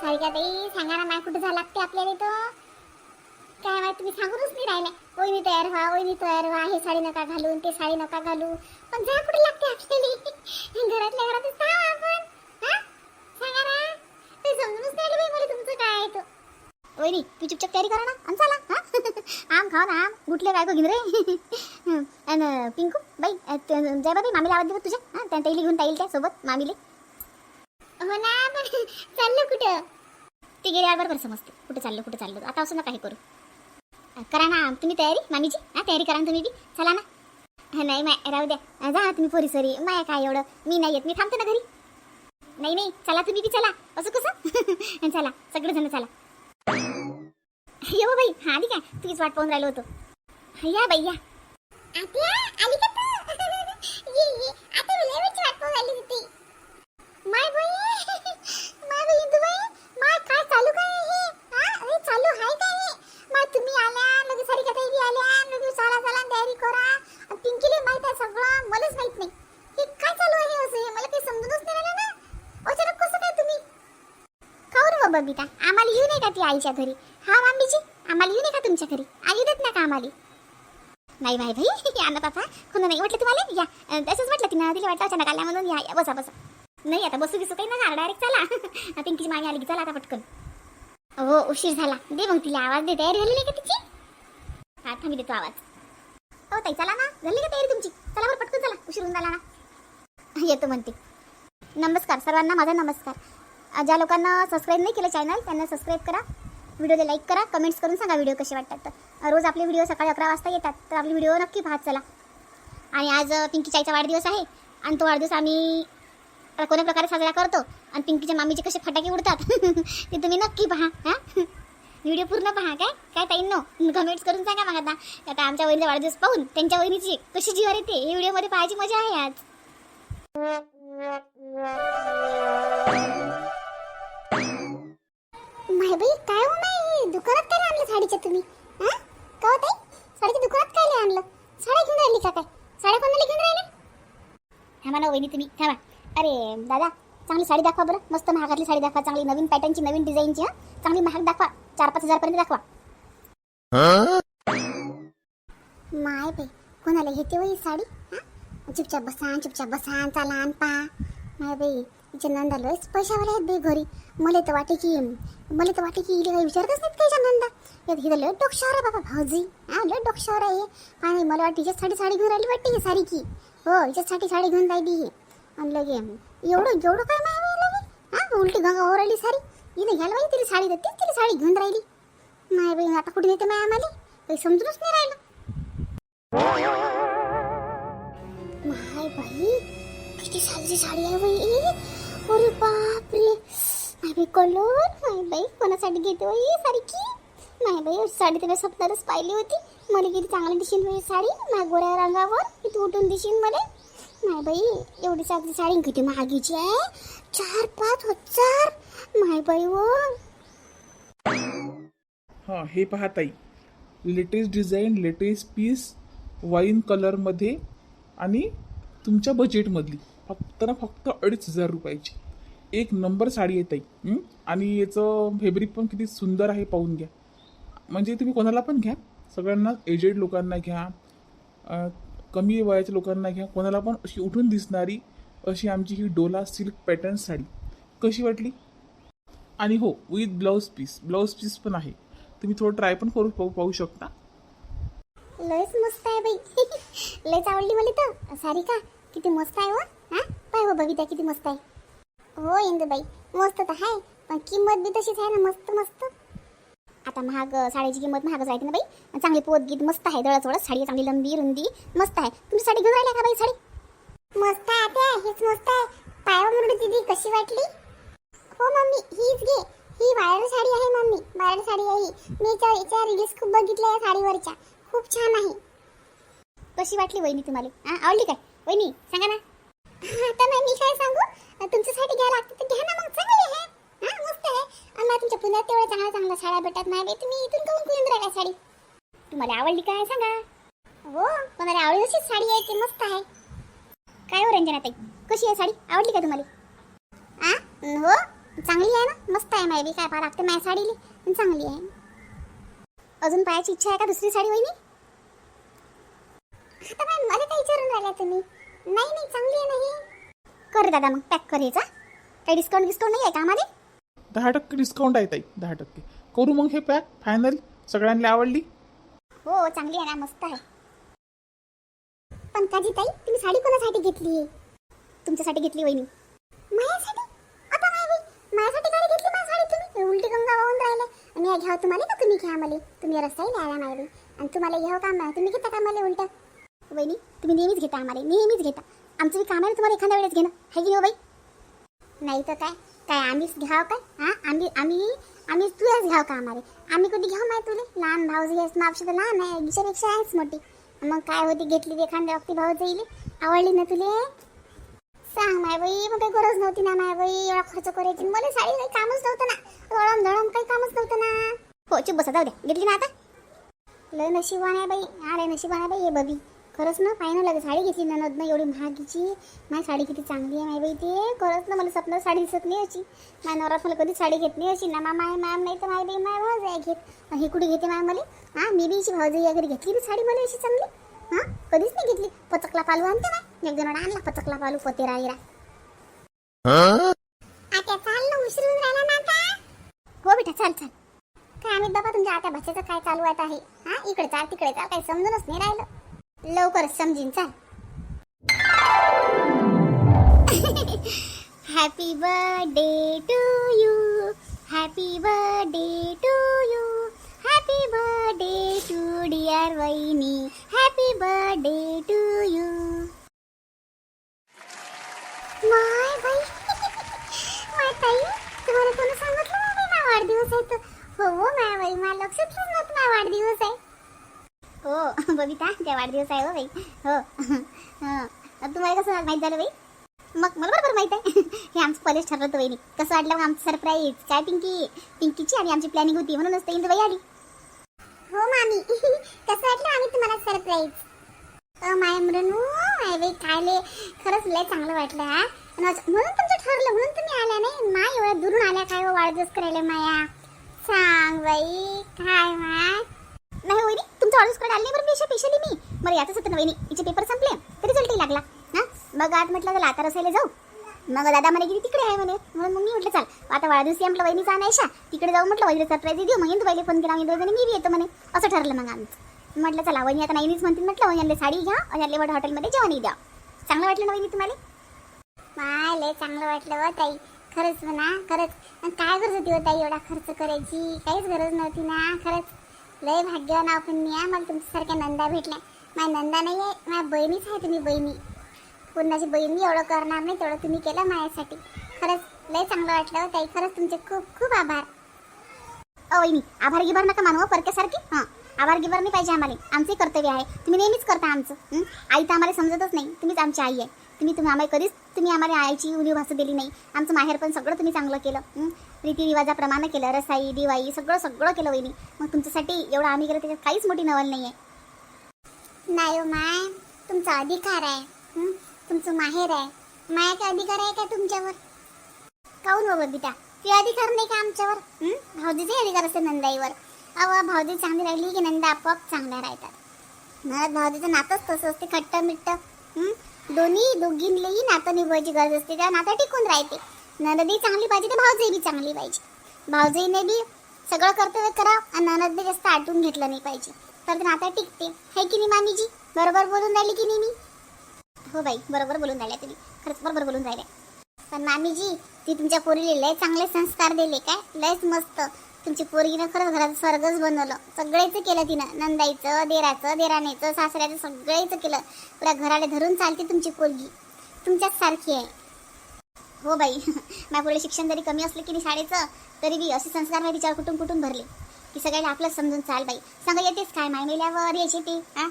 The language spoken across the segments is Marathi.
सारिका ताई सांगा ना माय कुठं झाला लागते आपल्याला इथं? काय माहिती तुम्ही सांगूनच नाही राहिले? ओय मी तयार व्हा ओय मी तयार व्हा हे साडी नका घालून ते साडी नका घालू पण जा कुठे लागते आपल्याला. घरातल्या घरातच थांब आपण. हा? सांगा ना. ते समजूनच नाही आलं मला तुमचं काय आहे तो वहिनी तू चुपचाप तयारी करा ना. आणि चला. हा? आम खाव ना आम. गुटले काय घेऊन रे. आणि पिंकू बाई जय बाई मामीला आवाज देतो तुझ्या? हां त्या ताईला घेऊन ताईल त्या सोबत मामीले? हो ना पण चाललो कुठं? ते गेले बरोबर समजते. कुठं चाललो कुठं चाललो. आता असं नका हे करू करा ना तुम्ही तयारी? मामीची हा तयारी करा ना तुम्ही बी? चला ना. हा, नाही माय राहू द्या. जा तुम्ही पोरी सरी. माय काय एवढं? मी नाही येत. मी थांबते ना घरी. नाही नाही. चला तुम्ही बी चला. असं कसं? चला. सगळेजण चला. यो बाई हा आली काय तुझीच वाट पाहून राहिलो होतो. या बाई या. आली का तू ये ये आता मला वेळची वाट पाहून राहिली होती माय बाई माय बाई इंदू बाई माय काय चालू काय आहे हे हा अरे चालू आहे काय हे माय तुम्ही आल्या लगे सारिका ताई बी आल्या लगे चला चला तयारी करा आणि पिंकीले माहीत आहे सगळं मलाच माहीत नाही हे काय चालू आहे असं हे मला काही समजूनच नाही राहिलं ना अचानक कसं काय तुम्ही बबिता आम्हाला येऊ नये का ती आईच्या घरी. हा मामीजी आम्हाला येऊ नये का तुमच्या घरी. आई देत ना का आम्हाला. नाही भाई भाई या ना पापा कोण नाही वाटलं तुम्हाला? या तसंच म्हटलं तिनं तिला वाटलं अचानक आल्या म्हणून या या, बसा बसा. नाही आता बसू बिसू काही ना डायरेक्ट चला. पिंकीची मागे आली की चला आता पटकन. हो उशीर झाला. दे मग तिला आवाज दे तयारी झाली नाही का तिची? हा थांबी देतो आवाज. हो ताई चला ना. झाली का तयारी तुमची? चला बरं पटकन चला. उशीर होऊन झाला ना. येतो म्हणते. नमस्कार सर्वांना माझा नमस्कार. ज्या लोकांना सबस्क्राईब नाही केलं चॅनल त्यांना सबस्क्राईब करा. व्हिडिओला लाईक करा. कमेंट्स करून सांगा व्हिडिओ कसे वाटतात तर. रोज आपले व्हिडिओ सकाळी अकरा वाजता येतात. तर आपले व्हिडिओ नक्की पाहत चला. आणि आज पिंकीच्या आईचा वाढदिवस आहे. आणि तो वाढदिवस आम्ही कोण्या प्रकारे साजरा करतो? आणि पिंकीच्या मामीचे कसे फटाके उडतात? ते तुम्ही नक्की पहा हां? व्हिडिओ पूर्ण पहा काय? काय ताई नो कमेंट्स करून सांगा मग आता. आता आमच्या वहिनीचा वाढदिवस पाहून त्यांच्या वहिनीची कशी जीवर येते हे व्हिडिओमध्ये पाहायची मजा आहे आज. बाई काय हो नाही दुकानात काय आणलं साडीच्या तुम्ही? हा? का होत साडीच्या दुकानात काय आणलं? साड्या घेऊन राहिली का काय? साड्या कोणाला घेऊन राहिले? थांबा ना हो वहिनी तुम्ही थांबा. अरे दादा चांगली साडी दाखवा बरं. मस्त महागातली साडी दाखवा चांगली नवीन पॅटर्नची नवीन डिझाईनची हा? चांगली महाग दाखवा चार पाच हजार पर्यंत दाखवा. माय बाई कोणाला घेते हो वही साडी? हा? चुपचाप बसा चुपचाप बसा चालान पा माय बाई तिच्या नंदा लयच पैशावाले आहेत बेघरी मला तर वाटे की मला तर वाटे की हिला काही विचारतच नाहीत काही नंदा? यात हिला लय डोक्षावर आहे बाबा भाऊजी. हा लय डोक्षावर आहे पाणी मला वाटतं तिच्यासाठी साडी घेऊन राहिली वाटते ही सारी की. हो हिच्यासाठी साडी घेऊन राहिली ही. आणि लगे एवढं एवढं काय माय लगे? हा उलटी गंगा हो राहिली सारी. हिला घ्यायला पाहिजे तिला साडी देते तिला साडी घेऊन राहिली. माय बाई आता कुठे नेते माय आम्हाला? काही समजूनच नाही राहिलं. माय बाई किती सालची साडी आहे बाई. अरे बापरे. माय बाई कलर माय बाई कोणासाठी घेते बाई ही साडी की? माय बाई साडी तुम्ही स्वप्नातच पाहिली होती. मला किती चांगली दिशील बाई साडी माझ्या गोऱ्या रंगावर. किती उठून दिशील मला. माय बाई एवढी चांगली साडी किती महागीची आहे. चार पाच हजार. माय बाई हो. व हां हे पहा ताई. Latest design latest piece wine कलरमध्ये आणि तुमच्या बजेटमधली फक्त ना फक्त अडीच हजार रुपयाची. एक नंबर साडी आहे आणि याचं फेब्रिक पण किती सुंदर आहे पाहून घ्या. म्हणजे तुम्ही कोणाला पण घ्या. सगळ्यांना एजेड लोकांना घ्या. कमी वयाच्या लोकांना घ्या. कोणाला पण अशी उठून दिसणारी अशी आमची ही डोला सिल्क पॅटर्न साडी. कशी वाटली? आणि हो with blouse piece blouse piece पण आहे. तुम्ही थोडं ट्राय पण करू पाहू पाहू शकता. लयच मस्त आहे बाई. लयच आवडली मला तर. सारिका किती मस्त आहे व हा? पाय हो बबिता किती मस्त आहे. हो इंदुबाई मस्त तर आहे पण किंमत बी तशीच आहे ना मस्त मस्त. आता महाग साडीची किंमत महागच राहते ना बाई. चांगली पोत गीत मस्त आहे दळत वळत साडी चांगली लंबी रुंदी मस्त आहे. तुम्ही साडी घेऊन राहिल्या का बाई साडी? मस्त आहे आता हीच मस्त आहे. पायावर मुरडी दिदी कशी वाटली? हो मम्मी हीच घे. ही वायर साडी आहे मम्मी. वायर साडी आहे ही. मी याच्या रिलीज खूप बघितल्या या साडीवरच्या. खूप छान आहे. कशी वाटली वहिनी तुम्हाला? हा आवडली काय? वहिनी सांगा ना. आता मग मी काय सांगू? तुमच्यासाठी घ्यायला लागते तर घ्या ना मग चांगली आहे. हा मस्त आहे. आणि मला तुमच्या पुण्यात तेवढ्या चांगल्या चांगल्या साड्या भेटत नाही तुम्ही इथून करून कुठून राहिला साडी? तुम्हाला आवडली काय सांगा? हो मला आवडली अशीच साडी आहे ती मस्त आहे. काय हो रंजना ताई कशी आहे साडी? आवडली का तुम्हाला? आ? हो चांगली आहे ना? मस्त आहे मायबी काय पाहा लागते माझ्या साडीली पण चांगली आहे. अजून पाहायची इच्छा आहे का दुसरी साडी वहिनी? आता काय मला काय विचारून राहिला तुम्ही? नाही नाही चांगली आहे नाही कर दादा मग पॅक कर याचा काही डिस्काउंट डिस्काउंट नाही आहे का आम्हाला? दहा टक्के डिस्काउंट आहे ताई दहा टक्के. करू मग हे पॅक फायनल सगळ्यांना आवडली? हो चांगली आहे ना मस्त आहे. पण काजी ताई तुम्ही साडी कोणासाठी घेतली? तुमच्यासाठी घेतली वहिनी. माझ्यासाठी आता नाही बाई. माझ्यासाठी गाडी घेतली माझी साडी तुम्ही? उलटी गंगा वाहून राहिले. आणि या घ्याव तुम्हाला का तुम्ही घ्या मला तुम्ही रस्ताही आला नाही आणि तुम्हाला घ्याव काम नाही तुम्ही घेता का मला उलट? वहिनी तुम्ही नेहमीच घेता आम्हाला नेहमीच घेता. आमचं काम आहे तुम्हाला एखाद्या वेळेस घेणं. आहे की नाही हो बाई? नाही तर काय? काय आम्हीच घ्याव काय? हा? आम्ही आम्ही आम्ही तुलाच घ्याव का आम्हाला? आम्ही कधी घ्याव माय तुले? लहान भाऊ जी आहेस मापशी तर लहान आहे दुसऱ्यापेक्षा आहेच मोठी. मग काय होती घेतली एखाद्या वक्ती भाऊ जाईल आवडली ना तुले? सांग माय बाई मग काही गरज नव्हती ना माय बाई. एवढा खर्च करायची. मला साडी काही कामच नव्हतं ना. दळम धडम काही कामच नव्हतं ना. हो चुप बसा जाऊ द्या. घेतली ना आता? लय नशिबान आहे बाई. अरे नशिबान आहे बाई हे बबी. खरंच ना फायनल लगे साडी घेतली ना एवढी महागीची. माझी साडी किती चांगली आहे माय बाई ते? खरंच ना मला स्वप्नात साडी दिसत नाही अशी. माझ्या नवरात मला कधी साडी घेत नाही अशी. ना मा माय मॅम नाही तर माय बाई माय भाऊ आहे घेत. हे कुठे घेते माय मला? हां मी बी अशी भाऊजाई वगैरे घेतली ना साडी मला अशी चांगली? हां कधीच नाही घेतली. पचकला पालू आणते ना एक जण आणला पचकला पालू पोतेरा इरा आता चाल ना उशिरून राहिला ना आता. हो बेटा चाल चाल. काय आम्ही बाबा तुमच्या आता भाषेचं काय चालू आहे आहे हा इकडे चाल तिकडे चाल काही समजूनच नाही राहिलं. लवकर समजीन चाल. Happy birthday to you happy birthday to you happy birthday to dear वहिनी happy birthday to you my बाई. माय ताई तुम्हाला कोणी सांगितलं नाही ना वाढदिवस आहे तर हो हो माय बाई. मला लक्षातच नव्हतं माझा वाढदिवस आहे. हो बबिता त्या वाढदिवस आहे हो बाई. हो. हो. तुम्हाला कसं माहीत झालं बाई? मग मला बरोबर माहीत आहे. हे आमचं कॉलेज ठरलं होतं वहिनी. कसं वाटलं मग आमचं सरप्राईज काय पिंकी? पिंकीची आणि आमची प्लॅनिंग होती. म्हणूनच ते इंदुबाई आली. हो मामी. कसं वाटलं आम्ही तुम्हाला सरप्राईज अ माय मृणू माय बाई खायले खरंच लय चांगलं वाटलं हा. म्हणून तुमचं ठरलं म्हणून तुम्ही आल्या नाही. माय एवढ्या दुरून आल्या काय हो वाढदिवस करायला माया? सांग बाई काय वहिनी कडे आले बरं मी स्पेशली मी. बरं यातच होतं नवीन तिचे पेपर संपले. तरी रिझल्टही लागला. हा? मग आज म्हटलं चला आता रसायला जाऊ. मग दादा म्हणे की तिकडे आहे म्हणे. म्हणून मग मी म्हटलं चाल. आता वाढदिवशी म्हटलं वहिनीचा आणायशा तिकडे जाऊ म्हटलं वहिनी सरप्राईज देऊ. मग पहिले फोन केला मी दोघांनी मी येतो म्हणे. असं ठरलं मग आमचं म्हटलं चला वहिनी आता नाहीच म्हणतील. म्हटलं वहिनी साडी घ्या आणि यातले मोठ्या हॉटेलमध्ये जेवणही द्या. चांगलं वाटलं ना वहिनी तुम्हाला? मायले चांगलं वाटलं व ताई. खरंच म्हणा खरंच. काय गरज होती हो ताई? एवढा खर्च करायची. काहीच गरज नव्हती ना खरंच. लय भाग्यवान आपण मी आहे मला तुमच्यासारख्या नंदा भेटल्या. माझ्या नंदा नाही आहे माझ्या बहिणीच आहे तुम्ही बहिणी. पूर्णाची बहिणी एवढं करणार नाही तेवढं तुम्ही केलं माझ्यासाठी. खरंच लय चांगलं वाटलं हो ताई. खरंच तुमचे खूप खूप आभार. अ वहिनी आभार गिभार नका मानू हो, परक्यासारखी? हां. आभार गिभार नाही पाहिजे आम्हाला. आमचे कर्तव्य आहे. तुम्ही नेहमीच करता आमचं. आई तर आम्हाला समजतच नाही. तुम्हीच आमची आई आहे. तुम्ही तुम्ही आम्हाला कधीच तुम्ही आम्हाला आईची उणीव भासू दिली नाही. आमचं माहेर पण सगळं तुम्ही चांगलं केलं. हं? रीतिरिवाजाप्रमाणे केलं. रसाई दिवाळी सगळं सगळं केलं वहिनी. मग तुमच्यासाठी एवढं आम्ही केलं त्याच्यात काहीच मोठी नवल नाही आहे नाही माय. तुमचा अधिकार आहे. तुमचं माहेर आहे. मायाचा अधिकार आहे का तुमच्यावर? काऊन हो बबिता? ते अधिकार नाही का आमच्यावर? भाऊजीचे अधिकार असते नंदाईवर. अव भाऊजी चांगली राहिली की नंदा आपोआप चांगल्या राहतात. मला भाऊजीचं नातंच तसं असते खट्ट मिट्ट दोन्ही दोघींलेही नातं निभवायची गरज असते त्या नातं टिकून राहते. ननदी चांगली पाहिजे तर भाऊजी बी चांगली पाहिजे. भाऊजीने बी सगळं कर्तव्य करावं आणि ननदने जास्त आटून घेतलं नाही पाहिजे. तर ते नातं टिकते. है की नाही मामीजी? बरोबर बोलून राहिली की नाही मी? हो बाई बरोबर बोलून राहिल्या तुम्ही. खरंच बरोबर बोलून राहिल्या. पण मामीजी ती तुमच्या पोरीला लय चांगले संस्कार दिले काय? लयच मस्त. तुमची पोरगीनं खरंच घरात स्वर्गच बनवलं. सगळ्याचं केलं तिनं. नंदाईचं देराचं देराणेचं सासऱ्याचं सगळ्याचं केलं. पुरा घराला धरून चालते तुमची पोरगी. तुमच्याच सारखी आहे. हो बाई. माझ्या शिक्षण जरी कमी असलं की नाही शाळेचं तरी बी असे संस्कार नाही तिच्यावर कुठून कुठून भरले? की सगळ्याला आपलं समजून चाल बाई. सांगा येतेच काय? माय मेल्यावर यायचे ते? हा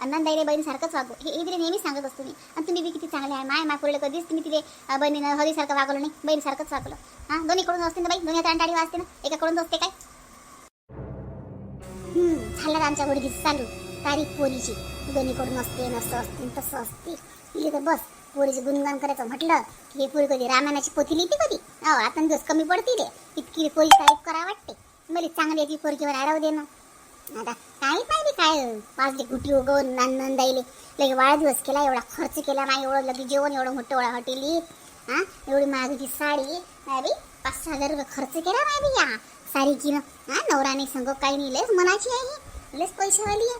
अण्णांदाईने बहिणीसारखंच वागू. हे हे तिला नेहमी सांगत असतो मी. आणि तुम्ही बी किती चांगले आहे. माय माय पुढे कधीच तुम्ही तिथे बहिणीनं हळदीसारखं वागवलं नाही. बहिणीसारखंच वागलं हां? दोन्हीकडून असते ना बाई? दोन्ही हाताने वाजते ना? एकाकडून असते काय? हम्म, झालं आमच्या गुडघीच चालू. तारीख पोरीची. दोन्हीकडून असते नसं असते तसं असते. तिथे तर बस. पोरीचे गुणगान करायचं म्हटलं की हे पोरी कधी रामायणाची पोथी लिहिते कधी? अहो आता दिवस कमी पडतील. रे इतकी पोरी तारीफ करा वाटते. मला चांगली याची पोरकीवर आराव दे ना आता काय पाहिजे काय? पाच गुटी उगवून नांदन द्यायले लगे वाढदिवस केला एवढा खर्च केला नाही एवढं लगे जेवण एवढं मोठं एवढं हॉटेली. हा? एवढी महागाची साडी. बी पाच सहा हजार रुपये खर्च केला नाही बी या साडी की हा? नवराने संग काही नाही लस मनाची आहे लस पैसेवाली आहे.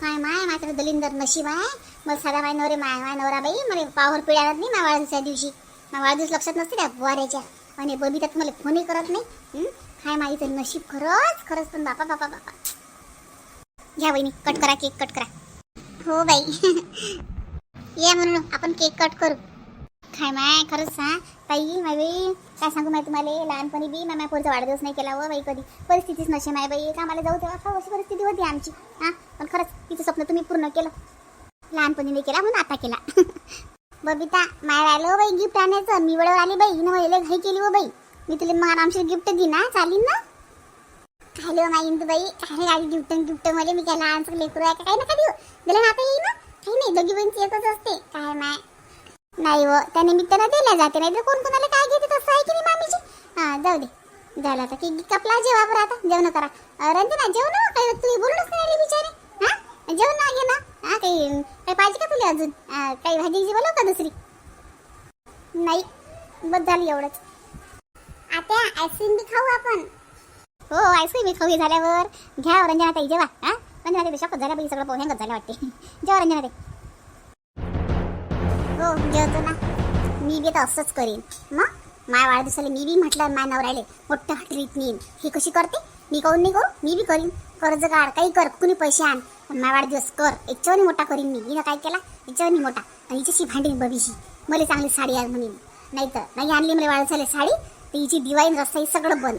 काय माय मात्र दलिंदर नशीब आहे. मला साधा माय नवरे माय माय नवरा बाई मला पावर पिढ्यात नाही माझ्या वाढदिवसाच्या दिवशी. माझ्या वाढदिवस लक्षात नसते त्या बुवाऱ्याच्या आणि बबी त्यात मला फोनही करत नाही. काय माहिती नशीब खरंच खरंच. पण बापा बापा बापा. घ्या वहिनी कट करा केक कट करा. हो बाई. या म्हणून आपण केक कट करू. काय माय खरंच सांग ताई माय बाई काय सांगू माय तुम्हाला? लहानपणी बी माय पोरचा वाढदिवस नाही केला व बाई कधी. परिस्थितीच नसे माय बाई. कामाला जाऊ तेव्हा खाऊ अशी परिस्थिती होती आमची हा? पण खरंच तिचं स्वप्न तुम्ही पूर्ण केलं. लहानपणी नाही केला म्हणून आता केला. बबिता माय राहिलो हो बाई गिफ्ट आणायचं. मी वेळेवर आली बाई. हिनं मला घाई केली व बाई. मी तुला मग आरामशीर गिफ्ट दिना ना चालीन ना? हॅलो नाही इंदू बाई. अरे गाडी गिफ्टन गिफ्टमध्ये मी काय लहानचं लेकरू आहे का? काही नका देऊ दिला ना हो. येईल ना? काही नाही दोघी बहिणीची एकच असते. काय माय? नाही व त्या निमित्तानं दिल्या जाते नाही तर कोण कोणाला काय घेते तसं आहे की नाही मामीची हा जाऊ दे. झालं आता की कपला जेवा बरं आता जेवण करा. रंजना जेवण हो? काय तुम्ही बोलूनच नाही बिचारे. हा? जेवण ना घे ना. हा काही काही पाहिजे का तुला अजून? काही काही भाजीची बोलव का दुसरी? नाही बस झाली एवढंच. आता आईस्क्रीम बी खाऊ आपण. हो आईस्क्रीम मी खाऊ झाल्यावर. घ्या रंजना ताई जेवा. हा? रंजना ताई शॉकच झाल्या बाई सगळं पोह्यांगत झालं वाटते. जेवा रंजना ताई. हो जेवतो ना. मी बी आता असंच करीन. मग? माय वाढदिवसाला मी बी म्हटलं माय नवराले मोठं ट्रीट नेईन. ही कशी करते? मी काऊन नाही करू मी बी करीन. कर्ज काढ काही कर कुणी पैसे आण. पण माय वाढदिवस कर. याच्यावर मोठा करीन मी. हिनं काय केला? याच्यावर मोठा. आणि हिच्याशी भांडीन बबीशी. मला चांगली साडी आज म्हणेन. नाही तर नाही आणली मला वाढदिवसाला साडी तर हिची दिवाळी रस्ता ही सगळं बंद.